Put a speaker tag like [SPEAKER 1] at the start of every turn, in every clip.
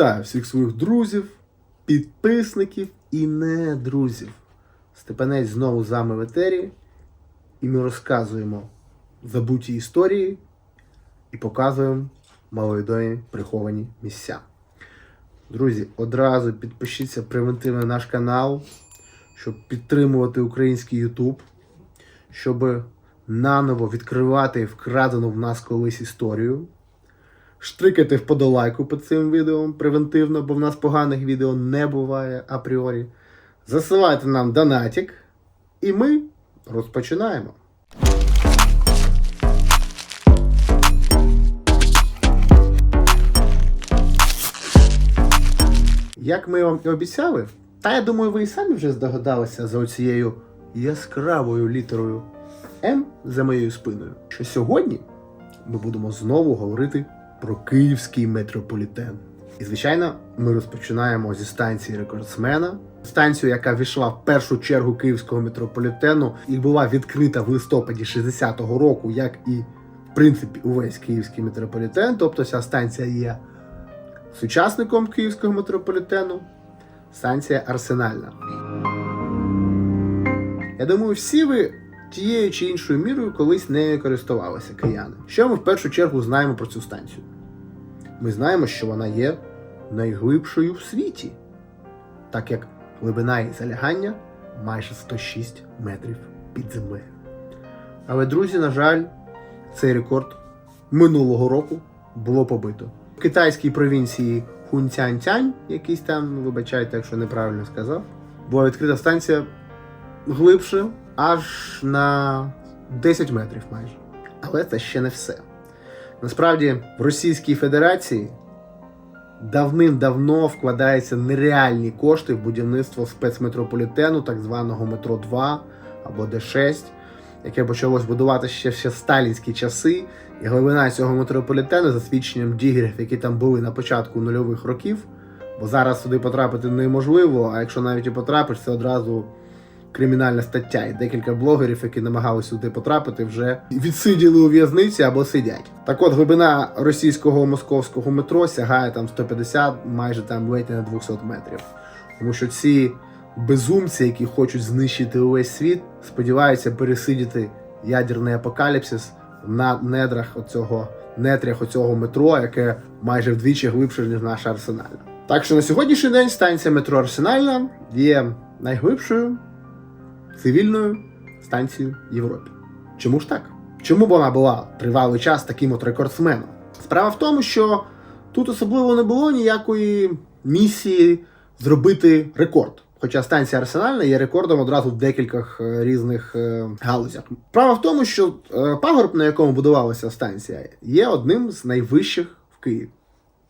[SPEAKER 1] Вітаю всіх своїх друзів, підписників і не друзів. Степанець знову з вами в етері, і ми розказуємо забуті історії і показуємо маловідомі приховані місця. Друзі, одразу підпишіться превентивно на наш канал, щоб підтримувати український YouTube, щоб наново відкривати вкрадену в нас колись історію. Штрикайте вподолайку під цим відео превентивно, бо в нас поганих відео не буває апріорі. Засилайте нам донатик, і ми розпочинаємо. Як ми вам і обіцяли, та я думаю, ви і самі вже здогадалися за оцією яскравою літерою М за моєю спиною, що сьогодні ми будемо знову говорити про київський метрополітен. І, звичайно, ми розпочинаємо зі станції рекордсмена, станцію, яка війшла в першу чергу київського метрополітену і була відкрита в листопаді 60-го року, як і в принципі увесь київський метрополітен. Тобто ця станція є сучасником київського метрополітену, станція арсенальна. Я думаю, всі ви тією чи іншою мірою колись нею користувалися кияни. Що ми в першу чергу знаємо про цю станцію? Ми знаємо, що вона є найглибшою в світі, так як глибина її залягання майже 106 метрів під землею. Але, друзі, на жаль, цей рекорд минулого року було побито. В китайській провінції Хунцянь-Тянь, якийсь там, вибачайте, якщо неправильно сказав, була відкрита станція глибше аж на 10 метрів майже. Але це ще не все. Насправді, в Російській Федерації давним-давно вкладаються нереальні кошти в будівництво спецметрополітену, так званого метро 2 або Д6, яке почалось будувати ще в сталінські часи. І глибина цього метрополітену, за свідченням дігерів, які там були на початку нульових років, бо зараз туди потрапити неможливо, а якщо навіть і потрапиш, це одразу кримінальна стаття. І декілька блогерів, які намагалися сюди потрапити, вже відсиділи у в'язниці або сидять. Так от глибина російського московського метро сягає там 150, майже там ледь на 200 метрів. Тому що ці безумці, які хочуть знищити увесь світ, сподіваються пересидіти ядерний апокаліпсис на недрах оцього нетрях оцього метро, яке майже вдвічі глибше, ніж наша арсенальна. Так що на сьогоднішній день станція метро Арсенальна є найглибшою цивільною станцією Європі. Чому ж так? Чому б вона була тривалий час таким от рекордсменом? Справа в тому, що тут особливо не було ніякої місії зробити рекорд. Хоча станція Арсенальна є рекордом одразу в декількох е, різних е, галузях. Справа в тому, що е, пагорб, на якому будувалася станція, є одним з найвищих в Києві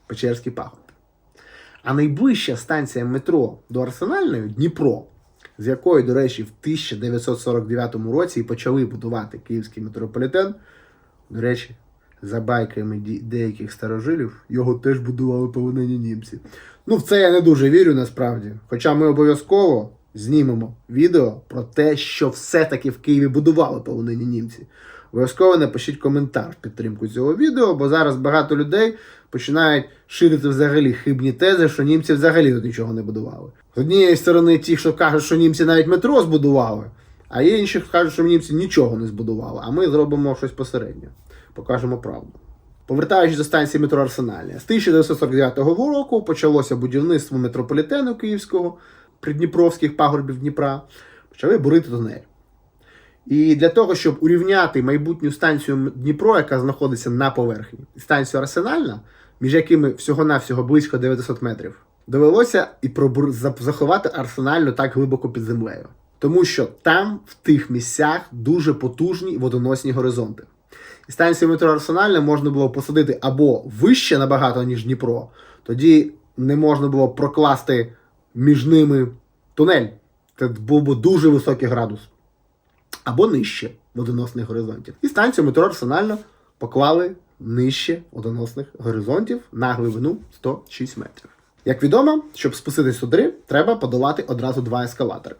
[SPEAKER 1] Печерський пагорб. А найближча станція метро до Арсенальної Дніпро, з якої, до речі, в 1949 році і почали будувати київський метрополітен. До речі, за байками деяких старожилів його теж будували полонені німці. Ну, в це я не дуже вірю насправді. Хоча ми обов'язково знімемо відео про те, що все-таки в Києві будували полонені німці. Обов'язково напишіть коментар в підтримку цього відео, бо зараз багато людей починають ширити взагалі хибні тези, що німці взагалі тут нічого не будували. З однієї сторони, ті, що кажуть, що німці навіть метро збудували, а інші, хто кажуть, що німці нічого не збудували, а ми зробимо щось посереднє. Покажемо правду. Повертаючись до станції метро Арсенальна, з 1949 року почалося будівництво метрополітену Київського, придніпровських пагорбів Дніпра, почали бурити тунель. І для того, щоб урівняти майбутню станцію Дніпро, яка знаходиться на поверхні, і станцію Арсенальна, між якими всього-навсього близько 900 метрів, довелося і пробур... заховати арсенальну так глибоко під землею. Тому що там, в тих місцях, дуже потужні водоносні горизонти. І станцію метро Арсенальне можна було посадити або вище набагато, ніж Дніпро, тоді не можна було прокласти між ними тунель. Це був би дуже високий градус або нижче водоносних горизонтів. І станцію метро Арсенально поклали нижче водоносних горизонтів на глибину 106 метрів. Як відомо, щоб спуститись туди, треба подолати одразу два ескалатори.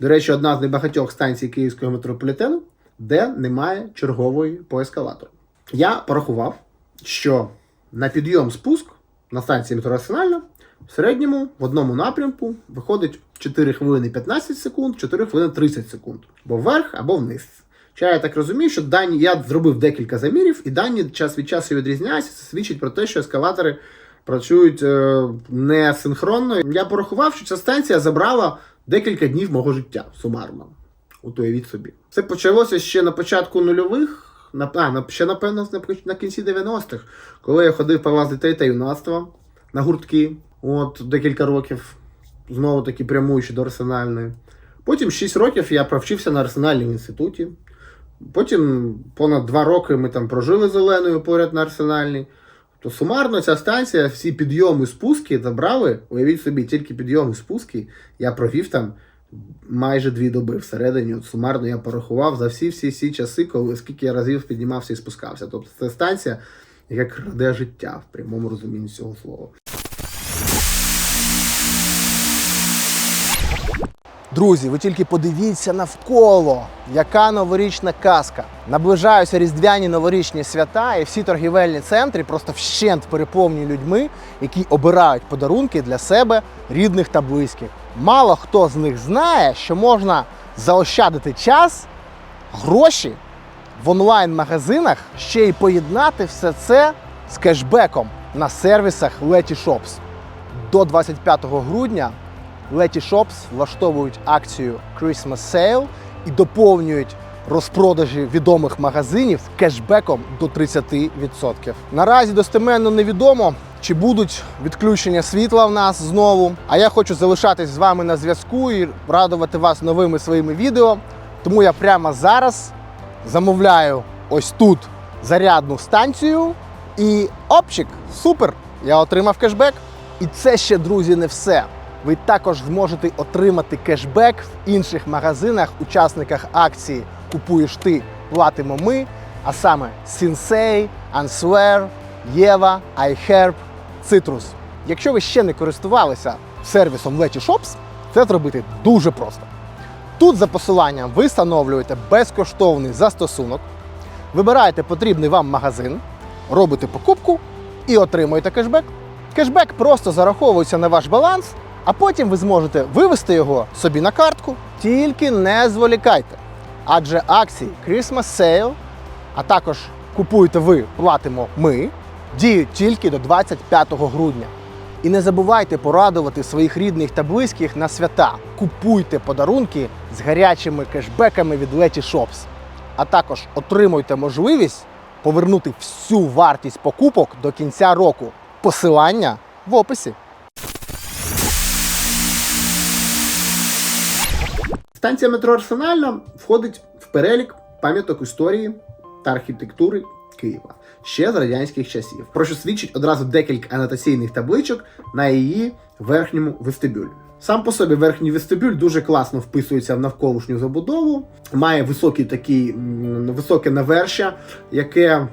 [SPEAKER 1] До речі, одна з небагатьох станцій Київського метрополітену, де немає чергової по ескалатору. Я порахував, що на підйом спуск на станції метро Арсенальна в середньому в одному напрямку виходить 4 хвилини 15 секунд, 4 хвилини 30 секунд. Або вверх, або вниз. Чи я так розумію, що дані я зробив декілька замірів, і дані час від часу відрізняються. Це свідчить про те, що ескалатори працюють е, не синхронно. Я порахував, що ця станція забрала декілька днів мого життя сумарно. От уявіть собі. Це почалося ще на початку нульових, на, а, ще напевно на, на кінці 90-х, коли я ходив по вас дітей та юнацтва на гуртки. От декілька років, знову таки прямуючи до арсенальної. Потім 6 років я провчився на арсенальному інституті. Потім понад 2 роки ми там прожили з Оленою поряд на арсенальній. То сумарно ця станція, всі підйоми, спуски забрали. Уявіть собі, тільки підйоми, спуски. Я провів там майже дві доби всередині. От сумарно я порахував за всі всі всі часи, коли скільки я разів піднімався і спускався. Тобто це станція, яка краде життя в прямому розумінні цього слова.
[SPEAKER 2] Друзі, ви тільки подивіться навколо, яка новорічна казка. Наближаються різдвяні новорічні свята, і всі торгівельні центри просто вщент переповнені людьми, які обирають подарунки для себе, рідних та близьких. Мало хто з них знає, що можна заощадити час, гроші в онлайн-магазинах, ще й поєднати все це з кешбеком на сервісах Letyshops. До 25 грудня Letty Shops влаштовують акцію Christmas Sale і доповнюють розпродажі відомих магазинів кешбеком до 30%. Наразі достеменно невідомо, чи будуть відключення світла в нас знову. А я хочу залишатись з вами на зв'язку і радувати вас новими своїми відео. Тому я прямо зараз замовляю ось тут зарядну станцію. І опчик, супер! Я отримав кешбек. І це ще, друзі, не все. Ви також зможете отримати кешбек в інших магазинах, учасниках акції Купуєш ти, платимо ми, а саме Sensei, Answer, Єва, iHerb, Citrus. Якщо ви ще не користувалися сервісом Letty Shops, це зробити дуже просто. Тут за посиланням ви встановлюєте безкоштовний застосунок, вибираєте потрібний вам магазин, робите покупку і отримуєте кешбек. Кешбек просто зараховується на ваш баланс, а потім ви зможете вивести його собі на картку. Тільки не зволікайте. Адже акції Christmas Sale, а також купуєте ви, платимо ми, діють тільки до 25 грудня. І не забувайте порадувати своїх рідних та близьких на свята. Купуйте подарунки з гарячими кешбеками від Letty Shops. А також отримуйте можливість повернути всю вартість покупок до кінця року. Посилання в описі.
[SPEAKER 1] Станція метро Арсенальна входить в перелік пам'яток історії та архітектури Києва ще з радянських часів, про що свідчить одразу декілька анотаційних табличок на її верхньому вестибюлі. Сам по собі верхній вестибюль дуже класно вписується в навколишню забудову, має високий такий високе навершя, яке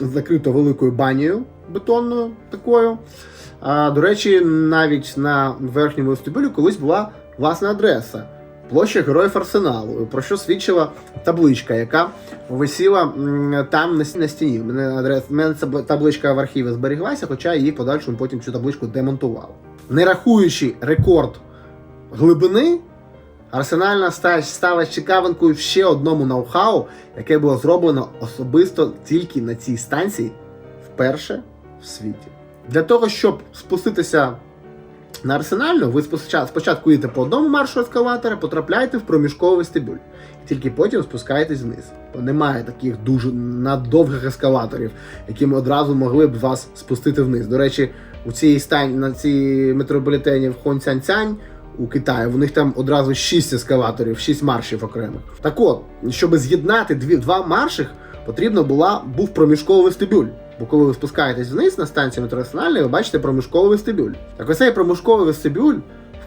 [SPEAKER 1] закрито великою банією бетонною такою. А, до речі, навіть на верхньому вестибюлі колись була власна адреса. Площа Героїв Арсеналу, про що свідчила табличка, яка висіла там на, стіні. У мене, мене ця табличка в архіві зберіглася, хоча її подальшому потім цю табличку демонтували. Не рахуючи рекорд глибини, Арсенальна ста- стала цікавинкою в ще одному ноу-хау, яке було зроблено особисто тільки на цій станції вперше в світі. Для того, щоб спуститися на арсенальну, ви спочатку, йдете по одному маршу ескалатора, потрапляєте в проміжковий вестибюль. І тільки потім спускаєтесь вниз. Бо немає таких дуже надовгих ескалаторів, які ми одразу могли б вас спустити вниз. До речі, у цій стань на цій метрополітені в Хонцянцянь у Китаї, в них там одразу 6 ескалаторів, 6 маршів окремих. Так от, щоб з'єднати дві, два марших, потрібно була, був проміжковий вестибюль. Бо коли ви спускаєтесь вниз на станцію метро ви бачите проміжковий вестибюль. Так оцей проміжковий вестибюль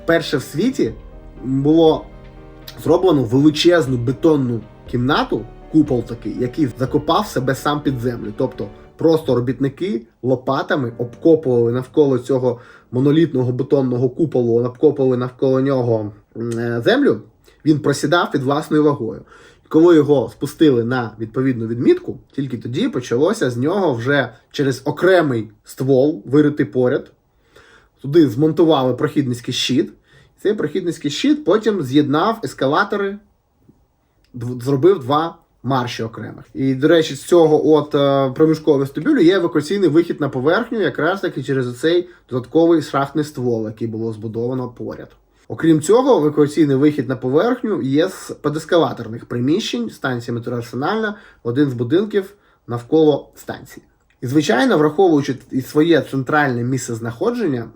[SPEAKER 1] вперше в світі було зроблено величезну бетонну кімнату, купол такий, який закопав себе сам під землю. Тобто просто робітники лопатами обкопували навколо цього монолітного бетонного куполу, обкопували навколо нього е, землю. Він просідав під власною вагою. Коли його спустили на відповідну відмітку, тільки тоді почалося з нього вже через окремий ствол вирити поряд. Туди змонтували прохідницький щит. Цей прохідницький щит потім з'єднав ескалатори, зробив два марші окремих. І, до речі, з цього от е, проміжкового вестибюлю є евакуаційний вихід на поверхню, якраз таки через цей додатковий шахтний ствол, який було збудовано поряд. Окрім цього, евакуаційний вихід на поверхню є з подескалаторних приміщень станції метро Арсенальна, один з будинків навколо станції. І, звичайно, враховуючи і своє центральне місце знаходження,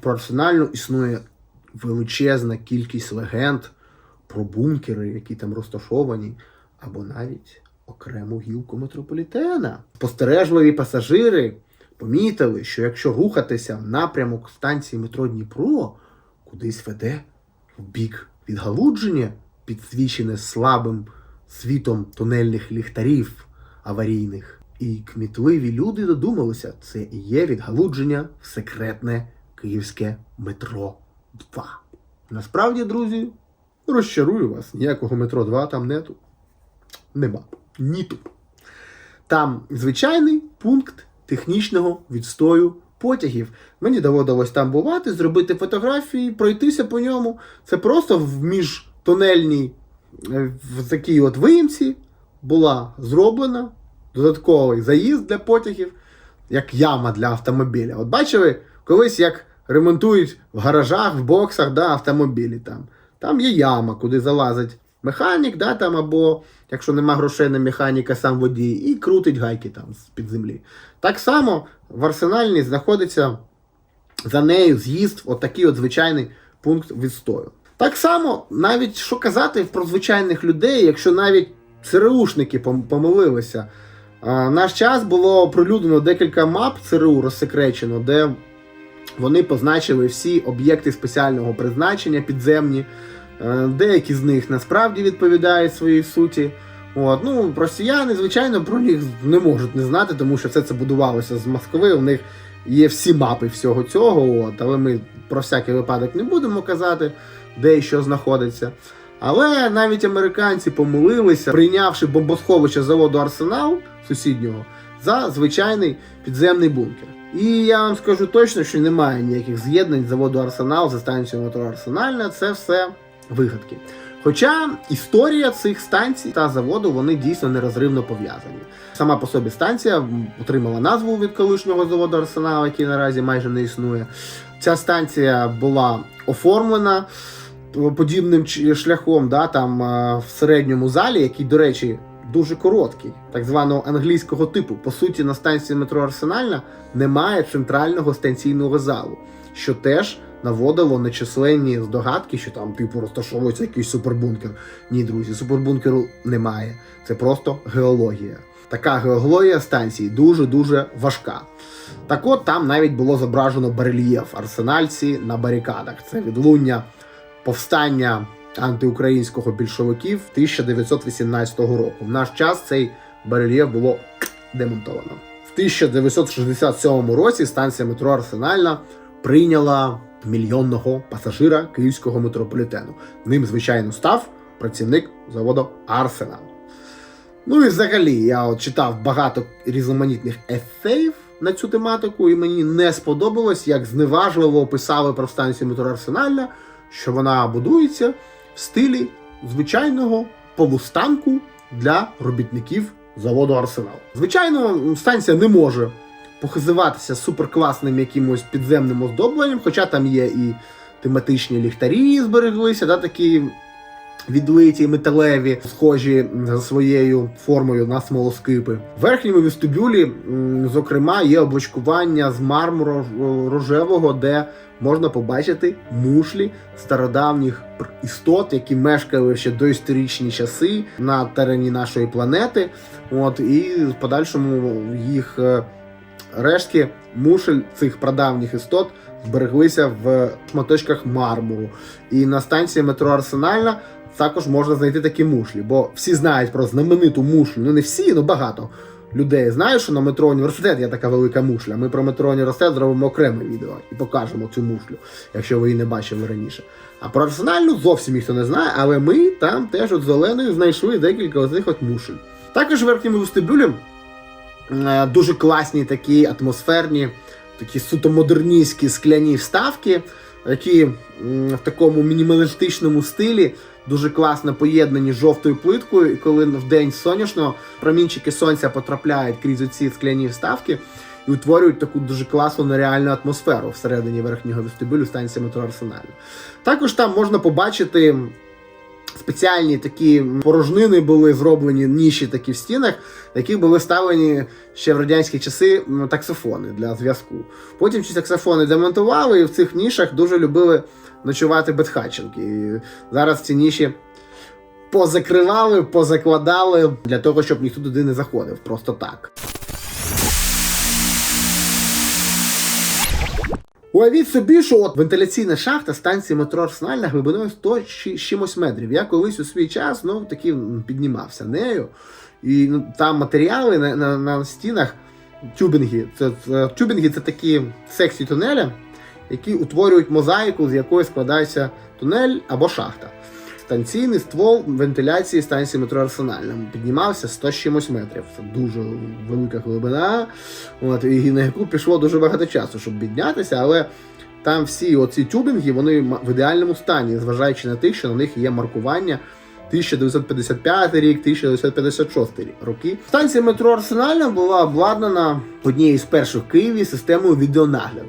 [SPEAKER 1] про арсенальну існує величезна кількість легенд про бункери, які там розташовані, або навіть окрему гілку метрополітена. Спостережливі пасажири помітили, що якщо рухатися в напрямок станції метро Дніпро, кудись веде в бік відгалудження, підсвічене слабим світом тунельних ліхтарів аварійних. І кмітливі люди додумалися, це і є відгалудження в секретне київське метро 2. Насправді, друзі, розчарую вас, ніякого метро 2 там нету. Нема. Ніту. Там звичайний пункт технічного відстою потягів. Мені доводилось там бувати, зробити фотографії, пройтися по ньому. Це просто в міжтунельній е, в такій от виїмці була зроблена додатковий заїзд для потягів, як яма для автомобіля. От бачили, колись як ремонтують в гаражах, в боксах да, автомобілі там. Там є яма, куди залазить механік, да, там, або якщо нема грошей на механіка, сам водій, і крутить гайки там з-під землі. Так само в арсенальній знаходиться за нею з'їзд, отакий от звичайний пункт відстою. Так само, навіть що казати про звичайних людей, якщо навіть ЦРУшники помилилися. Наш час було оприлюднено декілька мап ЦРУ розсекречено, де вони позначили всі об'єкти спеціального призначення підземні. Е, Деякі з них насправді відповідають своїй суті. От, ну, росіяни, звичайно, про них не можуть не знати, тому що все це будувалося з Москви. У них є всі мапи всього цього, от, але ми про всякий випадок не будемо казати, де і що знаходиться. Але навіть американці помилилися, прийнявши бомбосховище заводу Арсенал сусіднього за звичайний підземний бункер. І я вам скажу точно, що немає ніяких з'єднань заводу Арсенал за станцією метро Арсенальна. Це все вигадки. Хоча історія цих станцій та заводу вони дійсно нерозривно пов'язані. Сама по собі станція отримала назву від колишнього заводу Арсенал, який наразі майже не існує. Ця станція була оформлена е, подібним шляхом, да, там е, в середньому залі, який, до речі, дуже короткий, так званого англійського типу. По суті, на станції метро Арсенальна немає центрального станційного залу, що теж наводило на численні здогадки, що там типу розташовується якийсь супербункер. Ні, друзі, супербункеру немає. Це просто геологія. Така геологія станції дуже дуже важка. Так от там навіть було зображено барельєф арсенальці на барикадах. Це відлуння повстання антиукраїнського більшовиків 1918 року. В наш час цей барельєф було демонтовано. В 1967 році станція метро Арсенальна прийняла мільйонного пасажира київського метрополітену. Ним, звичайно, став працівник заводу Арсенал. Ну і взагалі, я от читав багато різноманітних есеїв на цю тематику, і мені не сподобалось, як зневажливо описали про станцію метро Арсенальна, що вона будується в стилі звичайного полустанку для робітників заводу Арсенал. Звичайно, станція не може похизуватися суперкласним якимось підземним оздобленням, хоча там є і тематичні ліхтарі збереглися, да, такі відлиті металеві, схожі за своєю формою на смолоскипи. В верхньому вестибюлі, зокрема, є облачкування з мармуру е, рожевого, де можна побачити мушлі стародавніх істот, які мешкали ще доісторичні часи на терені нашої планети. От і в подальшому їх е, рештки мушель цих прадавніх істот збереглися в шматочках мармуру. І на станції метро Арсенальна також можна знайти такі мушлі, бо всі знають про знамениту мушлю, ну не всі, ну багато. людей знає, що на метро університет є така велика мушля. Ми про метро університет зробимо окреме відео і покажемо цю мушлю, якщо ви її не бачили раніше. А про арсенальну зовсім ніхто не знає, але ми там теж от з знайшли декілька оцих от мушель. Також в верхньому вестибюлі е, дуже класні такі атмосферні, такі суто модерністські скляні вставки, які в такому мінімалістичному стилі дуже класно поєднані з жовтою плиткою. І коли в день сонячно промінчики сонця потрапляють крізь ці скляні вставки і утворюють таку дуже класну нереальну атмосферу всередині верхнього вестибюлю станції метро Арсенальна. Також там можна побачити спеціальні такі порожнини були зроблені ніші такі в стінах, в яких були ставлені ще в радянські часи таксофони для зв'язку. Потім ці таксофони демонтували, і в цих нішах дуже любили ночувати безхатченки. І зараз ці ніші позакривали, позакладали для того, щоб ніхто туди не заходив. Просто так. Уявіть собі, що от вентиляційна шахта станції метро Арсенальна глибиною 100 чи- чимось метрів. Я колись у свій час ну, таки піднімався нею. І ну, там матеріали на, на, на стінах, тюбінги. Це, це, тюбінги це такі секції тунеля, які утворюють мозаїку, з якої складається тунель або шахта. Станційний ствол вентиляції станції метро Арсенальна піднімався 100 з чимось метрів. Це дуже велика глибина. От, і на яку пішло дуже багато часу, щоб піднятися, але там всі оці тюбінги вони в ідеальному стані, зважаючи на те, що на них є маркування 1955 рік, 1956 рік роки. Станція метро Арсенальна була обладнана однією з перших в Києві системою відеонагляду.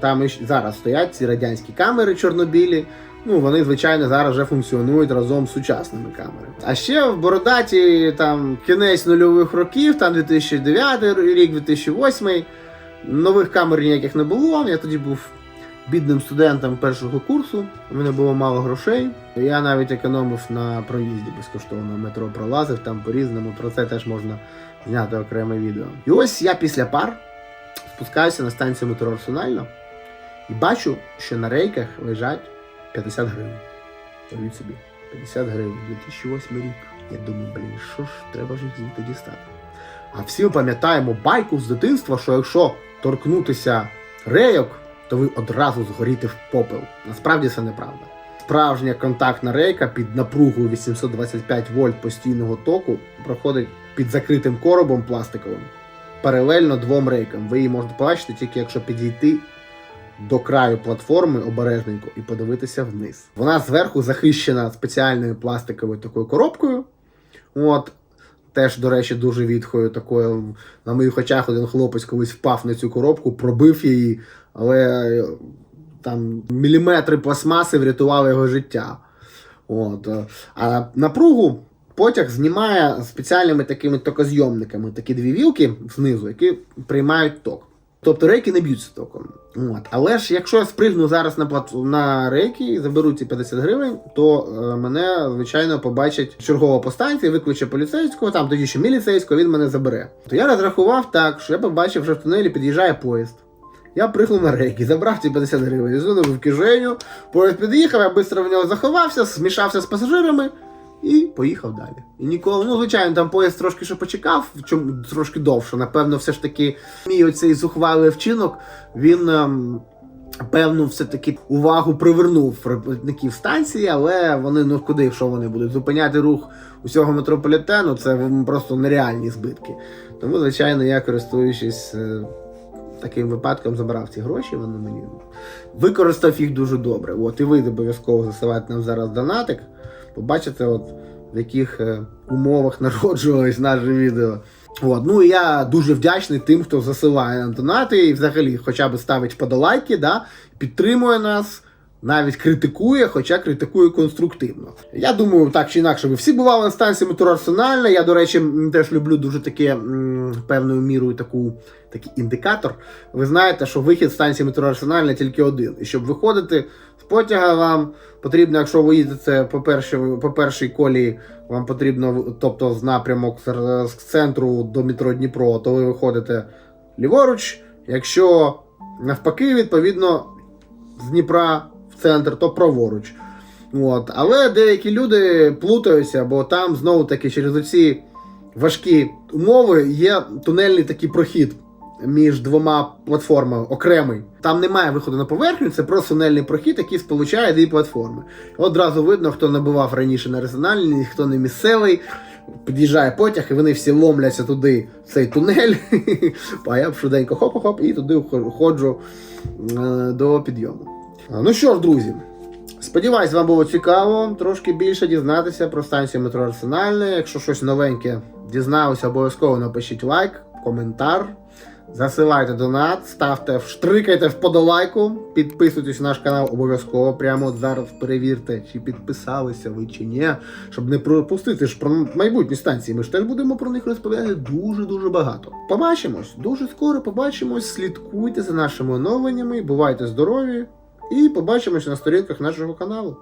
[SPEAKER 1] Там і зараз стоять ці радянські камери чорнобілі. Ну, вони, звичайно, зараз вже функціонують разом з сучасними камерами. А ще в Бородаті там кінець нульових років, там 2009 рік, 2008. Нових камер ніяких не було. Я тоді був бідним студентом першого курсу. У мене було мало грошей. Я навіть економив на проїзді безкоштовно метро пролазив там по-різному. Про це теж можна зняти окреме відео. І ось я після пар спускаюся на станцію метро Арсенальна і бачу, що на рейках лежать 50 гривень. Уявіть собі, 50 гривень, 2008 рік. Я думаю, блін, що ж, треба ж їх звідти дістати. А всі ми пам'ятаємо байку з дитинства, що якщо торкнутися рейок, то ви одразу згоріте в попел. Насправді це неправда. Справжня контактна рейка під напругою 825 вольт постійного току проходить під закритим коробом пластиковим паралельно двом рейкам. Ви її можете побачити тільки якщо підійти до краю платформи обережненько і подивитися вниз. Вона зверху захищена спеціальною пластиковою такою коробкою. От. Теж, до речі, дуже відхою такою. На моїх очах один хлопець колись впав на цю коробку, пробив її, але е, там міліметри пластмаси врятували його життя. От. е, А напругу потяг знімає спеціальними такими токозйомниками, такі дві вілки знизу, які приймають ток. Тобто рейки не б'ються током. От. Але ж якщо я спригну зараз на плат... на рейки і заберу ці 50 гривень, то е, мене, звичайно, побачить чергова по станції, викличе поліцейського, там тоді ще міліцейського, він мене забере. То я розрахував так, що я побачив, що в тунелі під'їжджає поїзд. Я пригнув на рейки, забрав ці 50 гривень, зунув в кишеню, поїзд під'їхав, я швидко в нього заховався, змішався з пасажирами і поїхав далі. І ніколи, ну звичайно, там поїзд трошки ще почекав, чому трошки довше. Напевно, все ж таки, мій оцей зухвалий вчинок, він. ем, Певну, все-таки увагу привернув працівників станції, але вони ну куди, що вони будуть зупиняти рух усього метрополітену, це просто нереальні збитки. Тому, звичайно, я користуючись е, таким випадком, забрав ці гроші, вони мені використав їх дуже добре. От і ви обов'язково засилайте нам зараз донатик, побачите, от в яких е, умовах народжувалось наше відео. От, ну і я дуже вдячний тим, хто засилає нам донати і взагалі хоча б ставить подолайки, да, підтримує нас, навіть критикує, хоча критикує конструктивно. Я думаю, так чи інакше, ви всі бували на станції метро Арсенальна. Я, до речі, теж люблю дуже таке певною мірою таку, такий індикатор. Ви знаєте, що вихід станції метро Арсенальна тільки один. І щоб виходити з потяга, вам потрібно, якщо ви їдете по, першій, по першій колії, вам потрібно, тобто з напрямок з центру до метро Дніпро, то ви виходите ліворуч. Якщо навпаки, відповідно, з Дніпра центр, то праворуч. От. Але деякі люди плутаються, бо там знову таки через оці важкі умови, є тунельний такий прохід між двома платформами окремий. Там немає виходу на поверхню, це просто тунельний прохід, який сполучає дві платформи. Одразу видно, хто набував раніше на резональній, хто не місцевий. Під'їжджає потяг, і вони всі ломляться туди, в цей тунель. А я швиденько хоп-хоп і туди ходжу е, до підйому. Ну що ж, друзі, сподіваюсь, вам було цікаво трошки більше дізнатися про станцію метро Арсенальне. Якщо щось новеньке дізналися, обов'язково напишіть лайк, коментар. Засилайте донат, ставте, штрикайте вподолайку, підписуйтесь на наш канал обов'язково. Прямо зараз перевірте, чи підписалися ви чи ні, щоб не пропустити ж про майбутні станції. Ми ж теж будемо про них розповідати дуже-дуже багато. Побачимось, дуже скоро побачимось. Слідкуйте за нашими оновленнями, бувайте здорові і побачимось на сторінках нашого каналу.